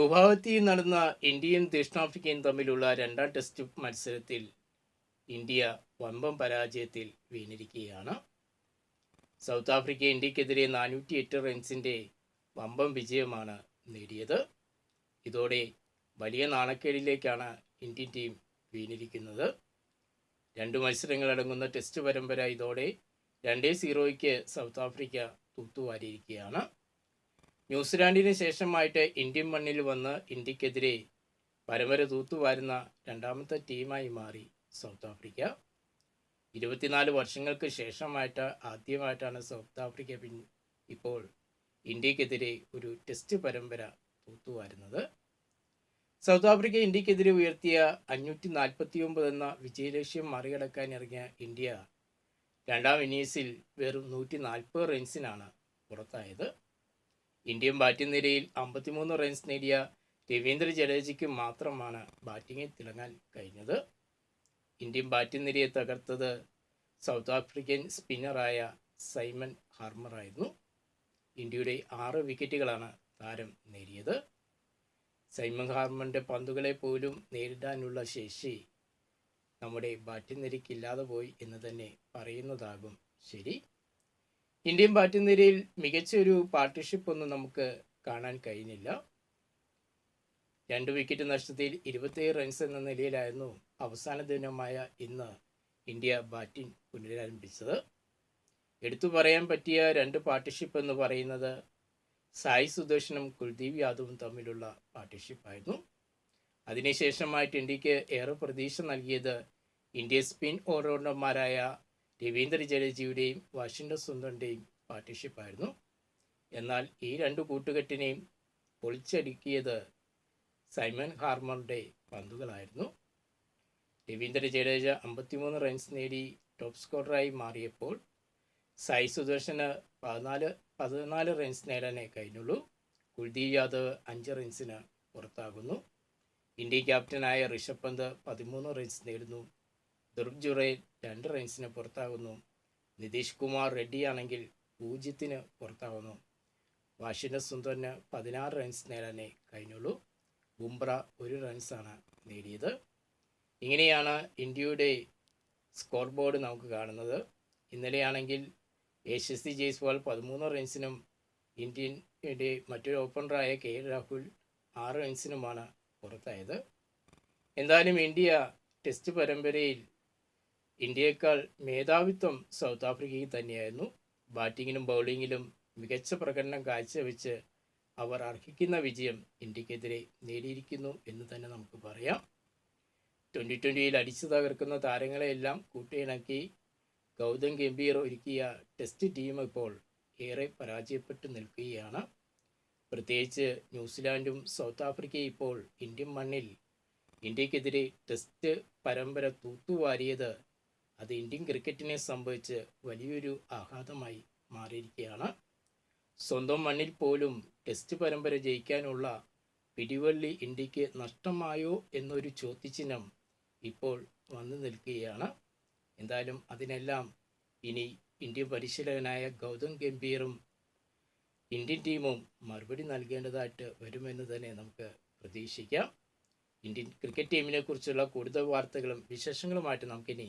ഗുവാഹത്തിയിൽ നടന്ന ഇന്ത്യയും ദക്ഷിണാഫ്രിക്കയും തമ്മിലുള്ള രണ്ടാം ടെസ്റ്റ് മത്സരത്തിൽ ഇന്ത്യ വമ്പം പരാജയത്തിൽ വീണിരിക്കുകയാണ്. സൗത്ത് ആഫ്രിക്ക ഇന്ത്യക്കെതിരെ നാനൂറ്റി എട്ട് റൺസിന്റെ വമ്പം വിജയമാണ് നേടിയത്. ഇതോടെ വലിയ നാണക്കേടിലേക്കാണ് ഇന്ത്യൻ ടീം വീണിരിക്കുന്നത്. രണ്ട് മത്സരങ്ങളടങ്ങുന്ന ടെസ്റ്റ് പരമ്പര ഇതോടെ രണ്ടേ സീറോയ്ക്ക് സൗത്ത് ആഫ്രിക്ക തൂത്തുവാരിയിരിക്കുകയാണ്. ന്യൂസിലാൻഡിന് ശേഷമായിട്ട് ഇന്ത്യൻ മണ്ണിൽ വന്ന് ഇന്ത്യക്കെതിരെ പരമ്പര തൂത്തുവാരുന്ന രണ്ടാമത്തെ ടീമായി മാറി സൗത്ത് ആഫ്രിക്ക. ഇരുപത്തിനാല് വർഷങ്ങൾക്ക് ശേഷമായിട്ട് ആദ്യമായിട്ടാണ് സൗത്ത് ആഫ്രിക്ക പിൻ ഇപ്പോൾ ഇന്ത്യക്കെതിരെ ഒരു ടെസ്റ്റ് പരമ്പര തൂത്തുവാരുന്നത്. സൗത്ത് ആഫ്രിക്ക ഇന്ത്യക്കെതിരെ ഉയർത്തിയ അഞ്ഞൂറ്റി നാൽപ്പത്തി ഒമ്പത് എന്ന വിജയലക്ഷ്യം മറികടക്കാൻ ഇറങ്ങിയ ഇന്ത്യ രണ്ടാം ഇന്നിങ്സിൽ വെറും നൂറ്റി നാൽപ്പത് റൺസിനാണ് പുറത്തായത്. ഇന്ത്യൻ ബാറ്റിംഗ് നിരയിൽ അമ്പത്തിമൂന്ന് റൺസ് നേടിയ രവീന്ദ്ര ജഡേജയ്ക്ക് മാത്രമാണ് ബാറ്റിങ്ങിൽ തിളങ്ങാൻ കഴിഞ്ഞത്. ഇന്ത്യൻ ബാറ്റിംഗ് നിരയെ തകർത്തത് സൗത്ത് ആഫ്രിക്കൻ സ്പിന്നറായ സൈമൺ ഹാർമറായിരുന്നു ഇന്ത്യയുടെ ആറ് വിക്കറ്റുകളാണ് താരം നേടിയത്. സൈമൺ ഹാർമറിന്റെ പന്തുകളെ പോലും നേരിടാനുള്ള ശേഷി നമ്മുടെ ബാറ്റിംഗ് നിരക്കില്ലാതെ പോയി എന്ന് തന്നെ പറയുന്നതാകും ശരി. ഇന്ത്യൻ ബാറ്റിംഗ് നിരയിൽ മികച്ച ഒരു പാർട്ട്ണർഷിപ്പ് ഒന്നും നമുക്ക് കാണാൻ കഴിഞ്ഞില്ല. രണ്ട് വിക്കറ്റ് നഷ്ടത്തിൽ ഇരുപത്തിയേഴ് റൺസ് എന്ന നിലയിലായിരുന്നു അവസാന ദിനമായ ഇന്ന് ഇന്ത്യ ബാറ്റിംഗ് പുനരാരംഭിച്ചത്. എടുത്തു പറയാൻ പറ്റിയ രണ്ട് പാർട്ട്ണർഷിപ്പ് എന്ന് പറയുന്നത് സായി സുദർശനും കുൽദീപ് യാദവും തമ്മിലുള്ള പാർട്ട്ണർഷിപ്പായിരുന്നു അതിനുശേഷമായിട്ട് ഇന്ത്യയ്ക്ക് ഏറെ പ്രതീക്ഷ നൽകിയത് ഇന്ത്യ സ്പിൻ ഓൾറൗണ്ടർമാരായ രവീന്ദ്ര ജഡേജയുടെയും വാഷിംഗ്ടൺ സുന്ദറിന്റെയും പാർട്ട്ണർഷിപ്പായിരുന്നു എന്നാൽ ഈ രണ്ട് കൂട്ടുകെട്ടിനെയും പൊളിച്ചടുക്കിയത് സൈമൺ ഹാർമറുടെ പന്തുകളായിരുന്നു. രവീന്ദ്ര ജഡേജ അമ്പത്തിമൂന്ന് റൺസ് നേടി ടോപ്പ് സ്കോററായി മാറിയപ്പോൾ സായി സുദർശന് പതിനാല് പതിനാല് റൺസ് നേടാനേ കഴിഞ്ഞുള്ളൂ. കുൽദീപ് യാദവ് അഞ്ച് റൺസിന് പുറത്താകുന്നു. ഇന്ത്യൻ ക്യാപ്റ്റനായ ഋഷഭ് പന്ത് പതിമൂന്ന് റൺസ് നേടുന്നു. ദുർഗ് ജുറൈൽ രണ്ട് റൺസിന് പുറത്താകുന്നു. നിതീഷ് കുമാർ റെഡ്ഡിയാണെങ്കിൽ പൂജ്യത്തിന് പുറത്താകുന്നു. വാഷിംഗ്ടൺ സുന്ദറിന് പതിനാറ് റൺസ് നേടാനേ കഴിഞ്ഞുള്ളൂ. ബുംറ ഒരു റൺസാണ് നേടിയത്. ഇങ്ങനെയാണ് ഇന്ത്യയുടെ സ്കോർ ബോർഡ് നമുക്ക് കാണുന്നത്. ഇന്നലെയാണെങ്കിൽ യശസ്വി ജയ്സ്വാൾ പതിമൂന്ന് റൺസിനും ഇന്ത്യയുടെ മറ്റൊരു ഓപ്പണറായ കെ രാഹുൽ ആറ് റൺസിനുമാണ് പുറത്തായത്. എന്തായാലും ഇന്ത്യ ടെസ്റ്റ് പരമ്പരയിൽ ഇന്ത്യയേക്കാൾ മേധാവിത്വം സൗത്ത് ആഫ്രിക്കയ്ക്ക് തന്നെയായിരുന്നു. ബാറ്റിങ്ങിലും ബൗളിങ്ങിലും മികച്ച പ്രകടനം കാഴ്ചവെച്ച് അവർ അർഹിക്കുന്ന വിജയം ഇന്ത്യക്കെതിരെ നേടിയിരിക്കുന്നു എന്ന് തന്നെ നമുക്ക് പറയാം. ട്വന്റി ട്വന്റിയിൽ അടിച്ചു തകർക്കുന്ന താരങ്ങളെയെല്ലാം കൂട്ടിയിണക്കി ഗൗതം ഗംഭീർ ഒരുക്കിയ ടെസ്റ്റ് ടീം ഇപ്പോൾ ഏറെ പരാജയപ്പെട്ടു നിൽക്കുകയാണ്. പ്രത്യേകിച്ച് ന്യൂസിലാൻഡും സൗത്ത് ആഫ്രിക്കയും ഇപ്പോൾ ഇന്ത്യൻ മണ്ണിൽ ഇന്ത്യക്കെതിരെ ടെസ്റ്റ് പരമ്പര തൂത്തുവാരിയത് അത് ഇന്ത്യൻ ക്രിക്കറ്റിനെ സംബന്ധിച്ച് വലിയൊരു ആഘാതമായി മാറിയിരിക്കുകയാണ്. സ്വന്തം മണ്ണിൽ പോലും ടെസ്റ്റ് പരമ്പര ജയിക്കാനുള്ള പിടിവള്ളി ഇന്ത്യയ്ക്ക് നഷ്ടമായോ എന്നൊരു ചോദ്യചിഹ്നം ഇപ്പോൾ വന്നു നിൽക്കുകയാണ്. എന്തായാലും അതിനെല്ലാം ഇനി ഇന്ത്യൻ പരിശീലകനായ ഗൗതം ഗംഭീറും ഇന്ത്യൻ ടീമും മറുപടി നൽകേണ്ടതായിട്ട് വരുമെന്ന് തന്നെ നമുക്ക് പ്രതീക്ഷിക്കാം. ഇന്ത്യൻ ക്രിക്കറ്റ് ടീമിനെ കുറിച്ചുള്ള കൂടുതൽ വാർത്തകളും വിശേഷങ്ങളുമായിട്ട് നമുക്കിനി